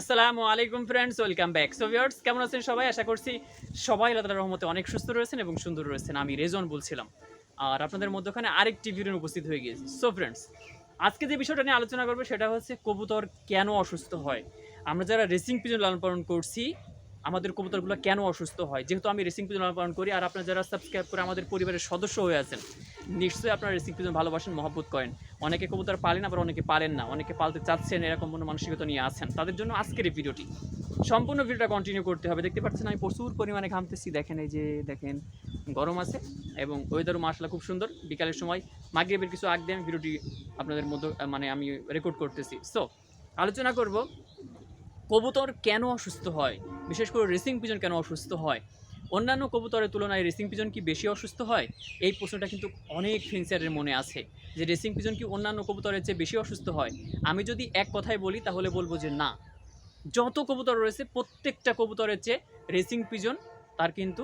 আসসালামু আলাইকুম friends welcome back so viewers কেমন আছেন সবাই? আশা করছি সবাই আল্লাহ রহমতে অনেক সুস্থ রয়েছেন এবং সুন্দর রয়েছেন, আমি রেজন বলছিলাম। আর আপনাদের মধ্যখানে আরেকটি ভিডিও উপস্থিত হয়ে গিয়েছি। সো ফ্রেন্ডস আজকে যে বিষয়টা নিয়ে আলোচনা করব সেটা হচ্ছে কবুতর কেন অসুস্থ হয়? আমরা যারা রেসিং পিজন লালন পালন করছি, আমাদের কবুতরগুলো কেন অসুস্থ হয়? যেহেতু আমি রেসিং পিজন লালন পালন করি, আর আপনারা যারা সাবস্ক্রাইব করে আমাদের পরিবারের সদস্য হয়ে আছেন নিশ্চয়ই আপনার রেসিং পিজন ভালোবাসেন, মহব্বত করেন। অনেকে কবুতর পালেন, আবার অনেকে পালেন না। অনেকে পালতে চাচ্ছেন, এরকম কোনো মানসিকতা নিয়ে আছেন। তাদের জন্য আজকের এই ভিডিওটি। সম্পূর্ণ ভিডিওটা কন্টিনিউ করতে হবে। দেখতে পাচ্ছেন, আমি প্রচুর পরিমাণে ঘামতেছি। দেখেন, এই যে দেখেন, গরম আছে এবং ওয়েদারও মাসলা খুব সুন্দর। বিকালের সময় মাগরিবের কিছু আগ দিয়ে ভিডিওটি আপনাদের মধ্যে মানে আমি রেকর্ড করতেছি। সো আলোচনা করব, কবুতর কেন অসুস্থ হয়? বিশেষ করে রেসিং পিজন কেন অসুস্থ হয়? অন্যান্য কবুতরের তুলনায় রেসিং পিজন কি বেশি অসুস্থ হয়? এই প্রশ্নটা কিন্তু অনেক ফিন্সারের মনে আছে যে রেসিং পিজন কি অন্যান্য কবুতরের চেয়ে বেশি অসুস্থ হয়? আমি যদি এক কথায় বলি, তাহলে বলব যে না। যত কবুতর রয়েছে, প্রত্যেকটা কবুতরের চেয়ে রেসিং পিজন তার কিন্তু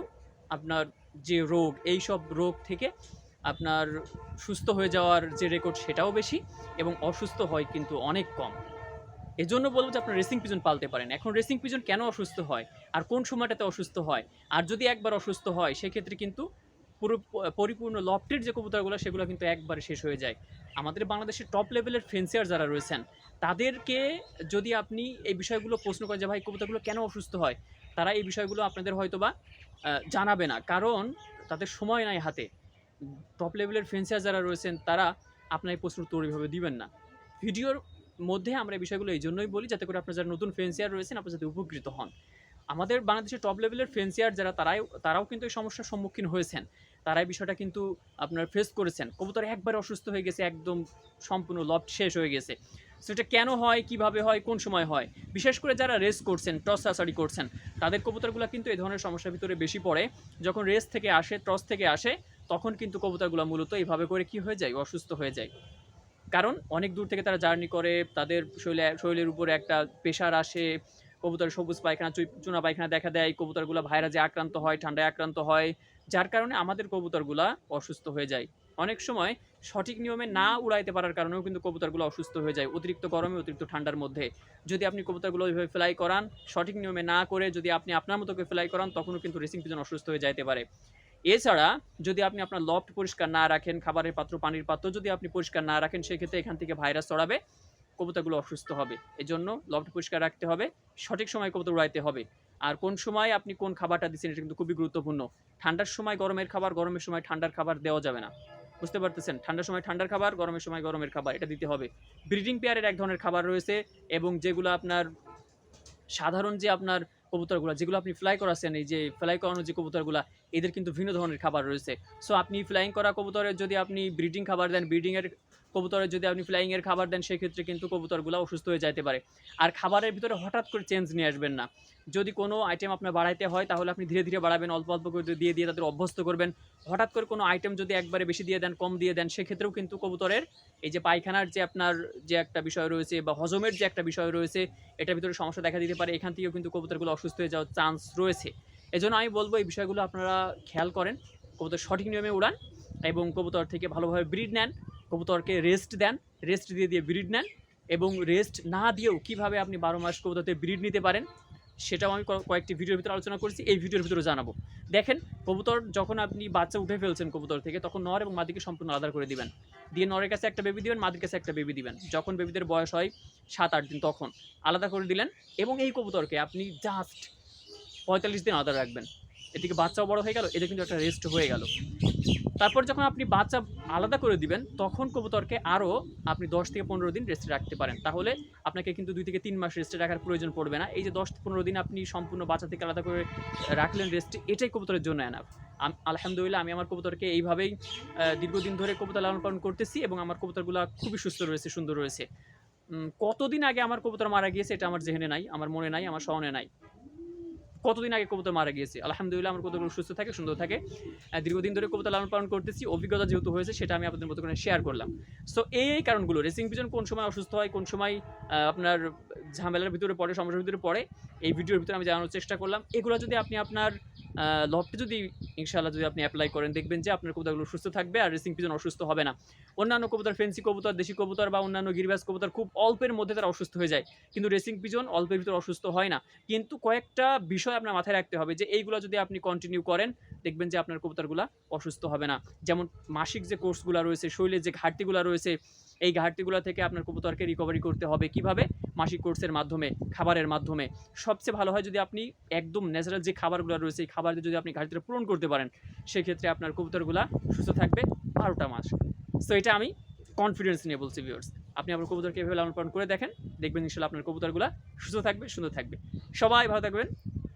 আপনার যে রোগ, এই সব রোগ থেকে আপনার সুস্থ হয়ে যাওয়ার যে রেকর্ড সেটাও বেশি এবং অসুস্থ হয় কিন্তু অনেক কম। এজন্য বলব যে আপনার রেসিং পিজন পালতে পারেন। এখন রেসিং পিজন কেন অসুস্থ হয়? আর কোন সময়টাতে অসুস্থ হয়? আর যদি একবার অসুস্থ হয় সেক্ষেত্রে কিন্তু পুরো পরিপূর্ণ লফটের যে কবুতরগুলো সেগুলো কিন্তু একবারে শেষ হয়ে যায়। আমাদের বাংলাদেশের টপ লেভেলের ফেন্সিয়ার যারা রয়েছেন তাদেরকে যদি আপনি এই বিষয়গুলো প্রশ্ন করেন যে ভাই কবুতরগুলো কেন অসুস্থ হয়? তারা এই বিষয়গুলো আপনাদের হয়তোবা আহ, জানাবে না। কারণ তাদের সময় নাই হাতে। টপ লেভেলের ফেন্সিয়ার যারা রয়েছেন তারা আপনার এই প্রশ্ন উত্তর ওইভাবে দিবেন না। ভিডিওর মধ্যে আমরা এই বিষয়গুলো এই জন্যই বলি যাতে করে আপনার যারা নতুন ফেন্সিয়ার রয়েছেন, আপনারা যাতে উপকৃত হন। আমাদের বাংলাদেশের টপ লেভেলের ফেন্সিয়ার যারা, তারাই, তারাও কিন্তু এই সমস্যার সম্মুখীন হয়েছেন। তারা এই বিষয়টা কিন্তু আপনার ফেস করেছেন। কবুতর একবার অসুস্থ হয়ে গেছে, একদম সম্পূর্ণ লফট শেষ হয়ে গেছে। সেটা কেন হয়, কীভাবে হয়, কোন সময় হয়? বিশেষ করে যারা রেস করছেন টস সাসারি করছেন, তাদের কবুতরগুলো কিন্তু এই ধরনের সমস্যার ভিতরে বেশি পড়ে। যখন রেস থেকে আসে টস থেকে আসে, তখন কিন্তু কবুতরগুলো মূলত এইভাবে করে কি হয়ে যায়, অসুস্থ হয়ে যায়। কারণ অনেক দূর থেকে তারা জার্নি করে, তাদের শরীরে শরীরের উপরে একটা প্রেশার আসে, কবুতর সবুজ পায়খানা চুনা পায়খানা দেখা দেয়, কবুতরগুলো ভাইরাসে আক্রান্ত হয়, ঠান্ডায় আক্রান্ত হয়, যার কারণে আমাদের কবুতরগুলা অসুস্থ হয়ে যায়। অনেক সময় সঠিক নিয়মে না উড়াইতে পারার কারণেও কিন্তু কবুতরগুলো অসুস্থ হয়ে যায়, অতিরিক্ত গরমে, অতিরিক্ত ঠান্ডার মধ্যে। যদি আপনি কবুতরগুলো ওইভাবে ফ্লাই করান, সঠিক নিয়মে না করে যদি আপনি আপনার মতো করে ফ্লাই করান, তখনও কিন্তু রেসিং পিজন অসুস্থ হয়ে যাইতে পারে। এছাড়া যদি আপনি আপনার লফট পরিষ্কার না রাখেন, খাবারের পাত্র, পানির পাত্র যদি আপনি পরিষ্কার না রাখেন, সেক্ষেত্রে এখান থেকে ভাইরাস ছড়াবে, কবুতরগুলো অসুস্থ হবে। এজন্য লফট পরিষ্কার রাখতে হবে, সঠিক সময় কবুতর উড়াইতে হবে। আর কোন সময় আপনি কোন খাবারটা দিচ্ছেন, এটা কিন্তু খুবই গুরুত্বপূর্ণ। ঠান্ডার সময় গরমের খাবার, গরমের সময় ঠান্ডার খাবার দেওয়া যাবে না। বুঝতে পারতেছেন? ঠান্ডার সময় ঠান্ডার খাবার, গরমের সময় গরমের খাবার, এটা দিতে হবে। ব্রিডিং পেয়ারের এক ধরনের খাবার রয়েছে এবং যেগুলো আপনার সাধারণ যে আপনার কবুতরগুলো, যেগুলো আপনি ফ্লাই করাছেন, এই যে ফ্লাই করানো যে কবুতরগুলো, এদের কিন্তু ভিন্ন ধরনের খাবার রয়েছে। সো আপনি ফ্লাইং করা কবুতরের যদি আপনি ব্রিডিং খাবার দেন ব্রিডিংয়ের কবুতরের যদি আপনি ফ্লাইংয়ের খাবার দেন, সেক্ষেত্রে কিন্তু কবুতরগুলো অসুস্থ হয়ে যাইতে পারে। আর খাবারের ভিতরে হঠাৎ করে চেঞ্জ নিয়ে আসবেন না। যদি কোনো আইটেম আপনার বাড়াইতে হয়, তাহলে আপনি ধীরে ধীরে বাড়াবেন, অল্প অল্প করে দিয়ে দিয়ে তাদের অভ্যস্ত করবেন। হঠাৎ করে কোনো আইটেম যদি একবারে বেশি দিয়ে দেন, কম দিয়ে দেন, সেক্ষেত্রেও কিন্তু কবুতরের এই যে পায়খানার যে আপনার যে একটা বিষয় রয়েছে বা হজমের যে একটা বিষয় রয়েছে, এটার ভিতরে সমস্যা দেখা দিতে পারে। এখান থেকেও কিন্তু কবুতরগুলো অসুস্থ হয়ে যাওয়ার চান্স রয়েছে। এজন্য আমি বলব, এই বিষয়গুলো আপনারা খেয়াল করেন। কবুতর সঠিক নিয়মে উড়ান এবং কবুতর থেকে ভালোভাবে ব্রিড নেন। কবুতরকে রেস্ট দেন রেস্ট দিয়ে দিয়ে ব্রিড নেন এবং রেস্ট না দিয়েও কীভাবে আপনি বারো মাস কবুতরতে ব্রিড নিতে পারেন, সেটাও আমি কয়েকটি ভিডিওর ভিতরে আলোচনা করেছি, এই ভিডিওর ভিতরে জানাব। দেখেন, কবুতর যখন আপনি বাচ্চা উঠে ফেলছেন কবুতর থেকে, তখন নর এবং মাদিকে সম্পূর্ণ আলাদা করে দিবেন। দিয়ে নরের কাছে একটা বেবি দিবেন, মাদির কাছে একটা বেবি দিবেন। যখন বেবিদের বয়স হয় সাত আট দিন, তখন আলাদা করে দিলেন এবং এই কবুতরকে আপনি জাস্ট পঁয়তাল্লিশ দিন আলাদা রাখবেন। এদিকে বাচ্চাও বড় হয়ে গেল, এদের কিন্তু একটা রেস্ট হয়ে গেল। তারপর যখন আপনি বাচ্চা আলাদা করে দিবেন, তখন কবুতরকে আরও আপনি দশ থেকে পনেরো দিন রেস্টে রাখতে পারেন। তাহলে আপনাকে কিন্তু দুই থেকে তিন মাস রেস্টে রাখার প্রয়োজন পড়বে না। এই যে দশ পনেরো দিন আপনি সম্পূর্ণ বাচ্চা থেকে আলাদা করে রাখলেন রেস্টে এটাই কবুতরের জন্য এনাফ আলহামদুলিল্লাহ, আমি আমার কবুতরকে এইভাবেই দীর্ঘদিন ধরে কবুতর লালন পালন করতেছি এবং আমার কবুতরগুলো খুবই সুস্থ রয়েছে, সুন্দর রয়েছে। কতদিন আগে আমার কবুতর মারা গিয়েছে, এটা আমার জেহেনে নাই, আমার মনে নাই, আমার স্মরণে নাই। কতদিন আগে কবুতর মারা গিয়েছে? আলহামদুলিল্লাহ, আমার কবুতরগুলো সুস্থ থাকে, সুন্দর থাকে। দীর্ঘদিন ধরে কবুতর লালন পালন করতেছি, অভিজ্ঞতা যেহেতু হয়েছে, সেটা আমি আপনাদের মতো করে শেয়ার করলাম। সো এই কারণগুলো রেসিং পিজন কোন সময় অসুস্থ হয়, কোন সময় আপনার ঝামেলার ভিতরে পড়ে, সমস্যার ভিতরে পড়ে, এই ভিডিওর ভিতরে আমি জানানোর চেষ্টা করলাম। এগুলো যদি আপনি আপনার লফটে যদি, ইনশাআল্লাহ যদি আপনি অ্যাপ্লাই করেন, দেখবেন যে আপনার কবুতরগুলো সুস্থ থাকবে আর রেসিং পিজন অসুস্থ হবে না। অন্যান্য কবুতর ফেন্সি কবুতর, দেশি কবুতর বা অন্যান্য গিরিবাজ কবুতর খুব অল্পের মধ্যে তারা অসুস্থ হয়ে যায়। কিন্তু রেসিং পিজন অল্পের ভিতরে অসুস্থ হয় না। কিন্তু কয়েকটা বিষয় আপনার মাথায় রাখতে হবে যে এইগুলো যদি আপনি কন্টিনিউ করেন, দেখবেন যে আপনার কবুতরগুলো অসুস্থ হবে না। যেমন মাসিক যে কোর্সগুলো রয়েছে শরীরের যে ঘাটতিগুলো রয়েছে, এই ঘাটতিগুলো থেকে আপনার কবুতরকে রিকভারি করতে হবে কীভাবে? মাসিক কোর্সের মাধ্যমে, খাবারের মাধ্যমে। সবচেয়ে ভালো হয় যদি আপনি একদম ন্যাচারাল যে খাবারগুলো রয়েছে, এই খাবার যদি আপনি ঘাটতিটা পূরণ করতে পারেন, সেক্ষেত্রে আপনার কবুতরগুলো সুস্থ থাকবে বারোটা মাস। সো এটা আমি কনফিডেন্স নিয়ে বলছি ভিউয়ার্স আপনি আপনার কবুতরকে এভাবে লালন পালন করে দেখেন, দেখবেন ইনশাল্লাহ আপনার কবুতরগুলো সুস্থ থাকবে, সুন্দর থাকবে। সবাই ভালো থাকবেন।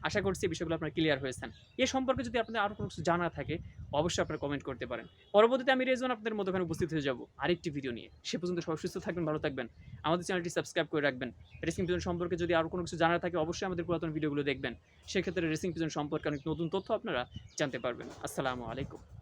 আশা করছি এই বিষয়গুলো আপনার ক্লিয়ার হয়েছেন। এ সম্পর্কে যদি আপনার আরও কোনো কিছু জানা থাকে, অবশ্যই আপনারা কমেন্ট করতে পারেন। পরবর্তীতে আমি রেজন আপনাদের মধ্যে উপস্থিত হয়ে যাব আরেকটি ভিডিও নিয়ে। সে পর্যন্ত সবাই সুস্থ থাকবেন, ভালো থাকবেন। আমাদের চ্যানেলটি সাবস্ক্রাইব করে রাখবেন। রেসিং পিজন সম্পর্কে যদি আরও কোনো কিছু জানা থাকে, অবশ্যই আমাদের পুরাতন ভিডিওগুলো দেখবেন। সেক্ষেত্রে রেসিং পিজন সম্পর্কে অনেক নতুন তথ্য আপনারা জানতে পারবেন। আসসালামু আলাইকুম।